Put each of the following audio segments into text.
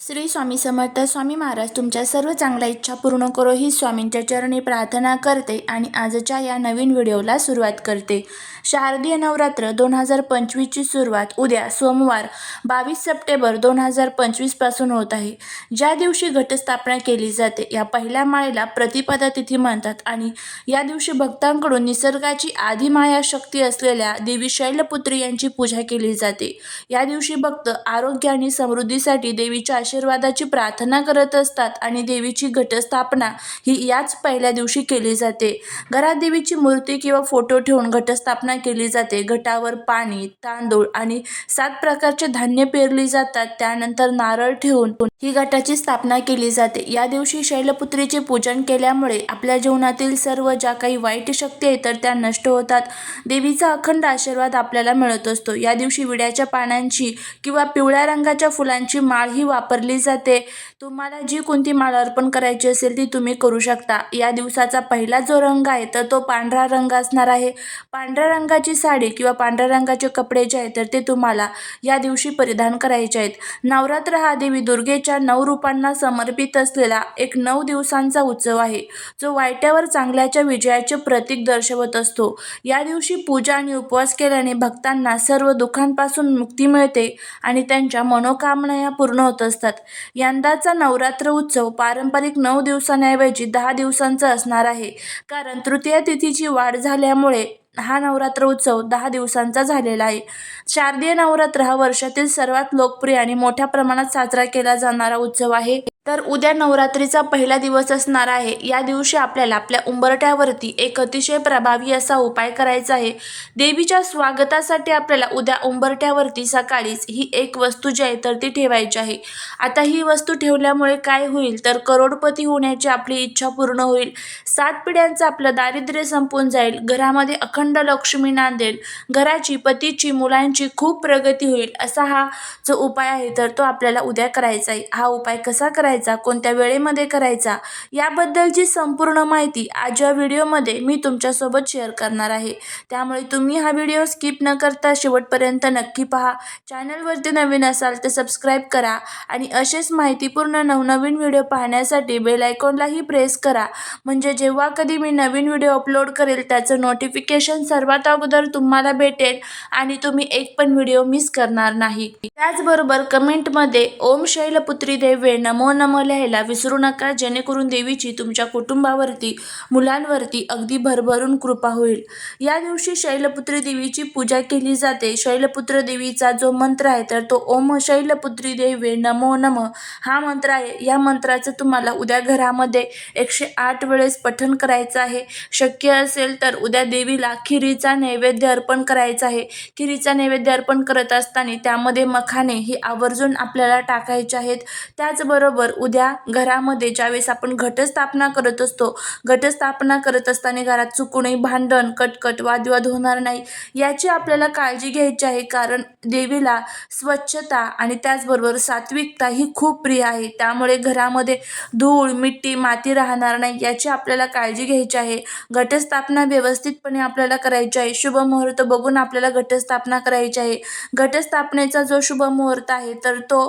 श्री स्वामी समर्थ स्वामी महाराज तुमच्या सर्व चांगल्या इच्छा पूर्ण करो ही स्वामींच्या चरणी प्रार्थना करते आणि आजच्या या नवीन व्हिडिओला सुरुवात करते. शारदीय नवरात्र दोन हजार पंचवीसची सुरुवात उद्या सोमवार बावीस सप्टेंबर दोन हजार पंचवीसपासून होत आहे. ज्या दिवशी घटस्थापना केली जाते या पहिल्या माळेला प्रतिपदा तिथी म्हणतात आणि या दिवशी भक्तांकडून निसर्गाची आदिमाया शक्ती असलेल्या देवी शैलपुत्री यांची पूजा केली जाते. या दिवशी भक्त आरोग्य आणि समृद्धीसाठी देवीच्या आशीर्वादाची प्रार्थना करत असतात आणि देवीची घटस्थापना ही याच पहिल्या दिवशी केली जाते. घरात देवीची मूर्ती किंवा फोटो ठेवून घटस्थापना केली जाते. घटावर पाणी तांदूळ आणि सात प्रकारचे धान्य पेरली जातात. त्यानंतर नारळ ठेवून ही घटाची स्थापना केली जाते. या दिवशी शैलपुत्रीचे पूजन केल्यामुळे आपल्या जीवनातील सर्व ज्या काही वाईट शक्ती आहेत तर त्या नष्ट होतात. देवीचा अखंड आशीर्वाद आपल्याला मिळत असतो. या दिवशी विड्याच्या पानांची किंवा पिवळ्या रंगाच्या फुलांची माळ ही वापर वापरली जाते. तुम्हाला जी कोणती माळ अर्पण करायची असेल ती तुम्ही करू शकता. या दिवसाचा पहिला जो रंग आहे तर तो पांढरा रंग असणार आहे. पांढऱ्या रंगाची साडी किंवा पांढऱ्या रंगाचे कपडे जे आहेत तर ते तुम्हाला या दिवशी परिधान करायचे आहेत. नवरात्र हा देवी दुर्गेच्या नऊ रूपांना समर्पित असलेला एक नऊ दिवसांचा उत्सव आहे जो वाईटावर चांगल्याच्या विजयाचे प्रतीक दर्शवत असतो. या दिवशी पूजा आणि उपवास केल्याने भक्तांना सर्व दुःखांपासून मुक्ती मिळते आणि त्यांच्या मनोकामना या पूर्ण होत असतात. यंदाचा नवरात्र उत्सव पारंपरिक नऊ दिवसांऐवजी दहा दिवसांचा असणार आहे. कारण तृतीय तिथीची वाढ झाल्यामुळे हा नवरात्र उत्सव दहा दिवसांचा झालेला आहे. शारदीय नवरात्र हा वर्षातील सर्वात लोकप्रिय आणि मोठ्या प्रमाणात साजरा केला जाणारा उत्सव आहे. तर उद्या नवरात्रीचा पहिला दिवस असणार आहे. या दिवशी आपल्याला आपल्या उंबरट्यावरती एक अतिशय प्रभावी असा उपाय करायचा आहे. देवीच्या स्वागतासाठी आपल्याला उद्या उंबरट्यावरती सकाळीच ही एक वस्तू जी आहे तर ती ठेवायची आहे. आता ही वस्तू ठेवल्यामुळे काय होईल? तर करोडपती होण्याची आपली इच्छा पूर्ण होईल. सात पिढ्यांचं आपलं दारिद्र्य संपून जाईल. घरामध्ये अखंड लक्ष्मी नांदेल. घराची पतीची मुलांची खूप प्रगती होईल असा हा जो उपाय आहे तर तो आपल्याला उद्या करायचा आहे. हा उपाय कसा करायचा? कोणत्या वेळेमध्ये करायचा याबद्दलची संपूर्ण माहिती आज या व्हिडिओमध्ये मी तुमच्यासोबत शेअर करणार आहे. त्यामुळे तुम्ही हा व्हिडिओ स्किप न करता शेवटपर्यंत नक्की पहा. चॅनलवरती नवीन असाल तर सबस्क्राईब करा आणि असेच माहितीपूर्ण नवनवीन व्हिडिओ पाहण्यासाठी बेल आयकॉनलाही प्रेस करा. म्हणजे जेव्हा कधी मी नवीन व्हिडिओ अपलोड करेल त्याचं नोटिफिकेशन सर्वात अगोदर तुम्हाला भेटेल आणि तुम्ही एक पण व्हिडिओ मिस करणार नाही. त्याचबरोबर कमेंटमध्ये ओम शैलपुत्री देवे नमो नम लिहायला विसरू नका. जेणेकरून देवीची तुमच्या कुटुंबावरती मुलांवरती अगदी भरभरून कृपा होईल. या दिवशी शैलपुत्री देवीची पूजा केली जाते. शैलपुत्र देवीचा जो मंत्र आहे तर तो ओम शैलपुत्री देवे नमो नम. हा मंत्र आहे. या मंत्राचं तुम्हाला उद्या घरामध्ये एकशे आठ वेळेस पठण करायचं आहे. शक्य असेल तर उद्या देवीला खिरीचा नैवेद्य अर्पण करायचा आहे. खिरीचा नैवेद्य अर्पण करत असताना त्यामध्ये मखाने ही आवर्जून आपल्याला टाकायचे आहेत. त्याचबरोबर तर उद्या घरामध्ये ज्यावेळेस आपण घटस्थापना करत असतो घटस्थापना करत असताना घरात चुकूनही भांडण कटकट वादविवाद होणार नाही याची आपल्याला काळजी घ्यायची आहे. कारण देवीला स्वच्छता आणि त्याचबरोबर सात्विकता ही खूप प्रिय आहे. त्यामुळे घरामध्ये धूळ मिट्टी माती राहणार नाही याची आपल्याला काळजी घ्यायची आहे. घटस्थापना व्यवस्थितपणे आपल्याला करायची आहे. शुभ मुहूर्त बघून आपल्याला घटस्थापना करायची आहे. घटस्थापनेचा जो शुभ मुहूर्त आहे तर तो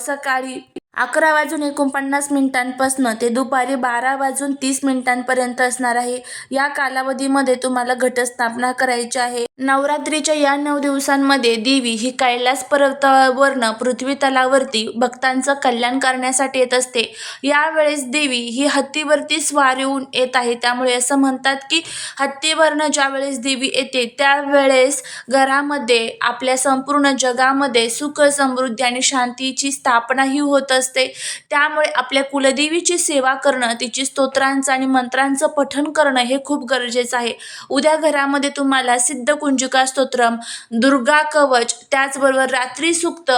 सकाळी अकरा वाजून एकोणपन्नास मिनिटांपासनं ते दुपारी बारा वाजून तीस मिनिटांपर्यंत असणार आहे. या कालावधीमध्ये तुम्हाला घटस्थापना करायची आहे. नवरात्रीच्या या नऊ दिवसांमध्ये देवी ही कैलास पर्वतावरनं पृथ्वी तलावरती भक्तांचं कल्याण करण्यासाठी येत असते. यावेळेस देवी ही हत्तीवरती स्वार येऊन येत आहे. त्यामुळे असं म्हणतात की हत्तीवरनं ज्यावेळेस देवी येते त्यावेळेस घरामध्ये आपल्या संपूर्ण जगामध्ये सुख समृद्धी आणि शांतीची स्थापनाही होत असते. त्यामुळे आपल्या कुलदेवीची सेवा करणं तिची स्तोत्रांचं आणि मंत्रांचं पठण करणं हे खूप गरजेचं आहे. उद्या घरामध्ये तुम्हाला सिद्ध कुंजिका स्तोत्रम दुर्गा कवच त्याचबरोबर रात्री सुक्त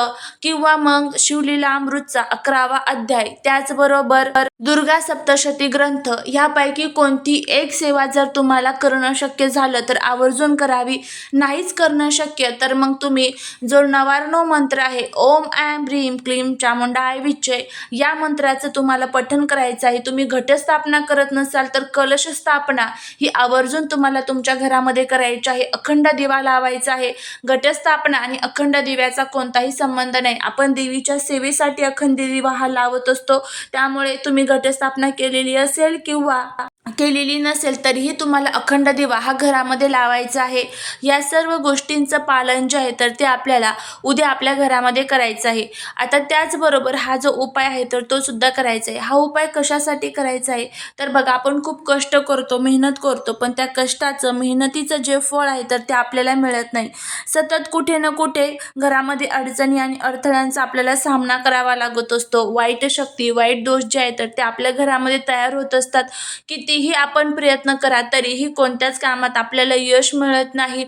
किंवा मग शिवलीला अमृतचा अकरावा अध्याय त्याचबरोबर दुर्गा सप्तशती ग्रंथ ह्यापैकी कोणती एक सेवा जर तुम्हाला करणं शक्य झालं तर आवर्जून करावी. नाहीच करणं शक्य तर मग तुम्ही जो नवारणो मंत्र आहे ओम ॲम ह्रीम क्लीम क्लीं आय निश्चय या मंत्राचं तुम्हाला पठन करायचं आहे. तुम्ही घटस्थापना करत नसाल तर कलश स्थापना ही आवर्जून तुम्हाला तुमच्या घरामध्ये करायची आहे. अखंड दिवा लावायचा आहे. घटस्थापना आणि अखंड दिव्याचा कोणताही संबंध नाही. आपण देवीच्या सेवेसाठी अखंड दिवा हा लावत असतो. त्यामुळे तुम्ही घटस्थापना केलेली असेल किंवा केलेली नसेल तरीही तुम्हाला अखंड दिवा हा घरामध्ये लावायचा आहे. या सर्व गोष्टींचं पालन जे आहे तर ते आपल्याला उद्या आपल्या घरामध्ये करायचं आहे. आता त्याचबरोबर हा जो उपाय आहे तर तो सुद्धा करायचा आहे. हा उपाय कशासाठी करायचा आहे? तर बघा आपण खूप कष्ट करतो मेहनत करतो पण त्या कष्टाचं मेहनतीचं जे फळ आहे तर ते आपल्याला मिळत नाही. सतत कुठे ना कुठे घरामध्ये अडचणी आणि अडथळ्यांचा आपल्याला सामना करावा लागत असतो. वाईट शक्ती वाईट दोष जे आहे तर ते आपल्या घरामध्ये तयार होत असतात. कितीही आपण प्रयत्न करा तरीही कोणत्याच कामात आपल्याला यश मिळत नाही.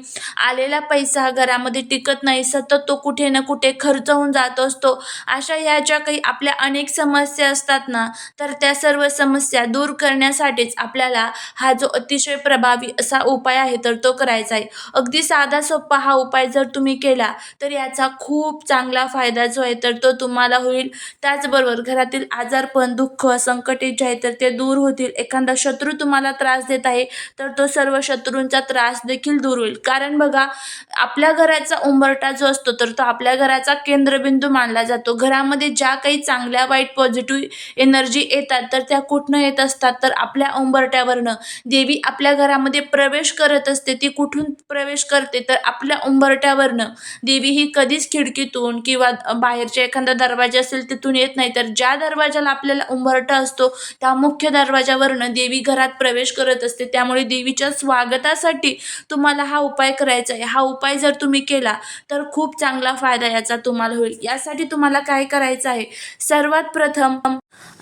आलेला पैसा घरामध्ये टिकत नाही. सतत तो कुठे ना कुठे खर्च होऊन जात असतो. अशा ह्या ज्या काही आपल्या अनेक समस्या असतात ना तर त्या सर्व समस्या दूर करण्यासाठीच आपल्याला हा जो अतिशय प्रभावी असा उपाय आहे तर तो करायचा आहे. अगदी साधा सोपा हा उपाय जर तुम्ही केला तर याचा खूप चांगला फायदा जो आहे तर तो तुम्हाला होईल. त्याचबरोबर घरातील आजारपण दुःख संकटे जे आहे तर ते दूर होतील. एखादा शत्रू तुम्हाला त्रास देत आहे तर तो सर्व शत्रूंचा त्रास देखील दूर होईल. कारण बघा आपल्या घराचा उंबरटा जो असतो तर तो आपल्या घराचा केंद्रबिंदू मानला जातो. घरामध्ये ज्या काही चांगल्या वाईट पॉझिटिव्ह एनर्जी येतात तर त्या कुठनं येत असतात? तर आपल्या उंबरट्यावरनं देवी आपल्या घरामध्ये प्रवेश करत असते ती कुठून प्रवेश करते? तर आपल्या उंबरट्यावरनं देवी ही कधीच खिडकीतून किंवा बाहेरच्या एखादा दरवाजा असेल तिथून येत नाही. तर ज्या दरवाजाला आपल्याला उंबरटा असतो त्या मुख्य दरवाजावरनं देवी घरात प्रवेश करत असते. त्यामुळे देवीच्या स्वागतासाठी तुम्हाला हा उपाय करायचा आहे. हा उपाय जर तुम्ही केला तर खूप चांगला फायदा याचा तुम्हाला होईल. यासाठी तुम्हाला काय करायचं आहे? सर्वात प्रथम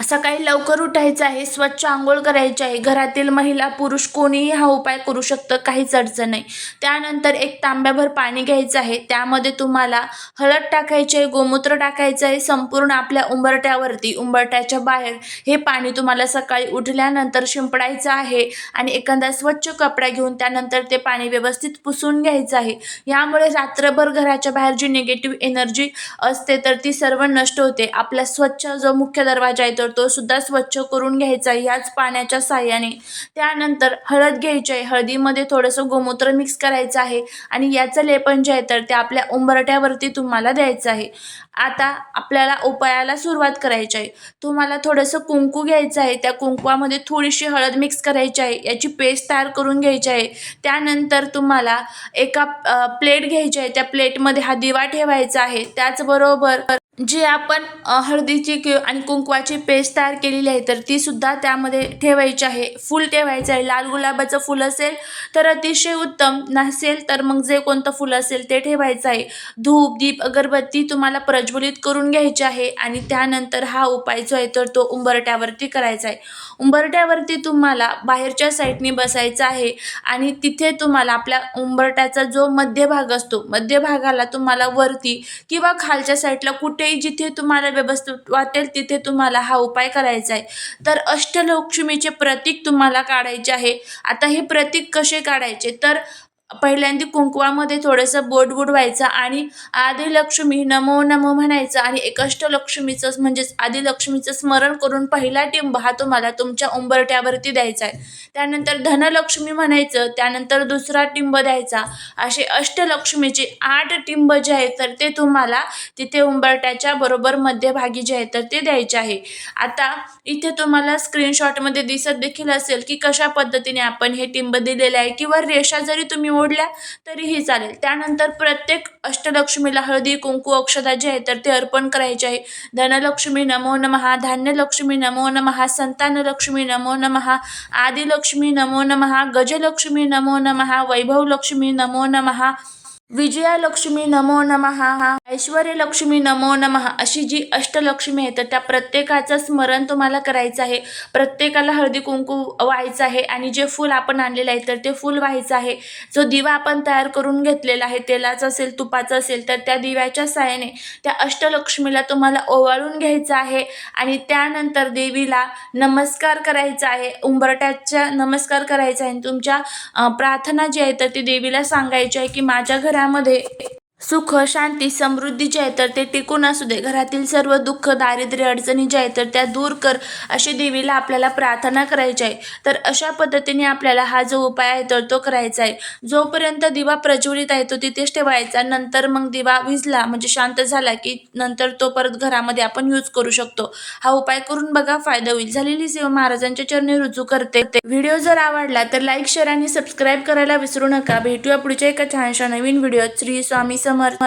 सकाळी लवकर उठायचं आहे स्वच्छ आंघोळ करायची आहे. घरातील महिला पुरुष कोणीही हा उपाय करू शकतं काहीच अडचण नाही. त्यानंतर एक तांब्याभर पाणी घ्यायचं आहे. त्यामध्ये तुम्हाला हळद टाकायची आहे गोमूत्र टाकायचं आहे संपूर्ण आपल्या उंबरट्यावरती उंबरट्याच्या बाहेर हे पाणी तुम्हाला सकाळी उठल्यानंतर शिंपडायचं आहे आणि एखादा स्वच्छ कपडा घेऊन त्यानंतर ते पाणी व्यवस्थित पुसून घ्यायचं आहे. यामुळे रात्रभर घराच्या बाहेर जी निगेटिव्ह एनर्जी असते तर ती सर्व नष्ट होते. आपला स्वच्छ जो मुख्य दरवाजा आहे तर तो सुद्धा स्वच्छ करून घ्यायचा आहे पाण्याच्या साह्याने. त्यानंतर हळद घ्यायची आहे. हळदीमध्ये थोडंसं गोमूत्र मिक्स करायचं आहे आणि याचं लेपन जे आहे तर ते आपल्या उंबरट्यावरती तुम्हाला द्यायचं आहे. आता आपल्याला उपायाला सुरुवात करायची आहे. तुम्हाला थोडंसं कुंकू घ्यायचं आहे. त्या कुंकवामध्ये थोडीशी हळद मिक्स करायची आहे. याची पेस्ट तयार करून घ्यायची आहे. त्यानंतर तुम्हाला एका प्लेट घ्यायची आहे. त्या प्लेटमध्ये हा दिवा ठेवायचा आहे. त्याचबरोबर जे आपण हळदीची कि आणि कुंकवाची पेस्ट तयार केलेली आहे तर ती सुद्धा त्यामध्ये ठेवायची आहे. फूल ठेवायचं आहे. लाल गुलाबाचं फूल असेल तर अतिशय उत्तम. नसेल तर मग जे कोणतं फूल असेल ते ठेवायचं आहे. धूप दीप अगरबत्ती तुम्हाला प्रज्वलित करून घ्यायची आहे आणि त्यानंतर हा उपाय जो आहे तर तो उंबरट्यावरती करायचा आहे. उंबरट्यावरती तुम्हाला बाहेरच्या साईडने बसायचं आहे आणि तिथे तुम्हाला आपल्या उंबरट्याचा जो मध्यभाग असतो मध्यभागाला तुम्हाला वरती किंवा खालच्या साईडला कुठे कुठेही जिथे तुम्हाला व्यवस्थित वाटेल तिथे तुम्हाला हा उपाय करायचा आहे. तर अष्टलक्ष्मीचे प्रतीक तुम्हाला काढायचे आहे. आता हे प्रतीक कसे काढायचे? तर पहिल्यांदा कुंकवामध्ये थोडंसं बोट बुडवायचं आणि आदिलक्ष्मी नमो नमो म्हणायचं आणि एक अष्टलक्ष्मीचं म्हणजेच आदिलक्ष्मीचं स्मरण करून पहिला टिंब हा तुम्हाला तुमच्या उंबरट्यावरती द्यायचा आहे. त्यानंतर धनलक्ष्मी म्हणायचं त्यानंतर दुसरा टिंब द्यायचा. असे अष्टलक्ष्मीचे आठ टिंब जे आहेत तर ते तुम्हाला तिथे उंबरट्याच्या बरोबर मध्यभागी जे आहे तर ते द्यायचे आहे. आता इथे तुम्हाला स्क्रीनशॉटमध्ये दिसत देखील असेल की कशा पद्धतीने आपण हे टिंब दिलेले आहे किंवा रेषा जरी तुम्ही मोडल्या तरीही चालेल. त्यानंतर प्रत्येक अष्टलक्ष्मीला हळदी कुंकू अक्षता जे आहे तर ते अर्पण करायचे आहे. धनलक्ष्मी नमो नमहा धान्यलक्ष्मी नमो नमहा संतानलक्ष्मी नमो नमः आदिलक्ष्मी नमो नमहा गजलक्ष्मी नमो नमहा वैभवलक्ष्मी नमो नमहा विजयालक्ष्मी नमो नमः ऐश्वर्यलक्ष्मी नमो नमः अशी जी अष्टलक्ष्मी आहे तर त्या प्रत्येकाचं स्मरण तुम्हाला करायचं आहे. प्रत्येकाला हळदी कुंकू व्हायचं आहे आणि जे फूल आपण आणलेलं आहे तर ते फूल व्हायचं आहे. जो दिवा आपण तयार करून घेतलेला आहे तेलाचं असेल तुपाचं असेल तर त्या दिव्याच्या साहाय्याने त्या अष्टलक्ष्मीला तुम्हाला ओवाळून घ्यायचं आहे आणि त्यानंतर देवीला नमस्कार करायचा आहे. उंबरट्याच्या नमस्कार करायचा आहे आणि तुमच्या प्रार्थना जी आहे तर ती देवीला सांगायची आहे की माझ्या त्यामध्ये सुख शांती समृद्धी जे आहे तर ते टिकून असू दे. घरातील सर्व दुःख दारिद्र्य अडचणी ज्या आहेत तर त्या दूर कर अशी देवीला आपल्याला प्रार्थना करायची आहे. तर अशा पद्धतीने आपल्याला हा जो उपाय आहे तर तो करायचा आहे. जोपर्यंत दिवा प्रज्वलित आहे तो तिथेच ठेवायचा. नंतर मग दिवा विजला म्हणजे शांत झाला की नंतर तो परत घरामध्ये आपण यूज करू शकतो. हा उपाय करून बघा फायदा होईल. झालेली सेवा महाराजांच्या चरणी रुजू करते. व्हिडिओ जर आवडला तर लाईक शेअर आणि सबस्क्राईब करायला विसरू नका. भेटूया पुढच्या एका छानशा नवीन व्हिडिओत. श्री स्वामी समर्थ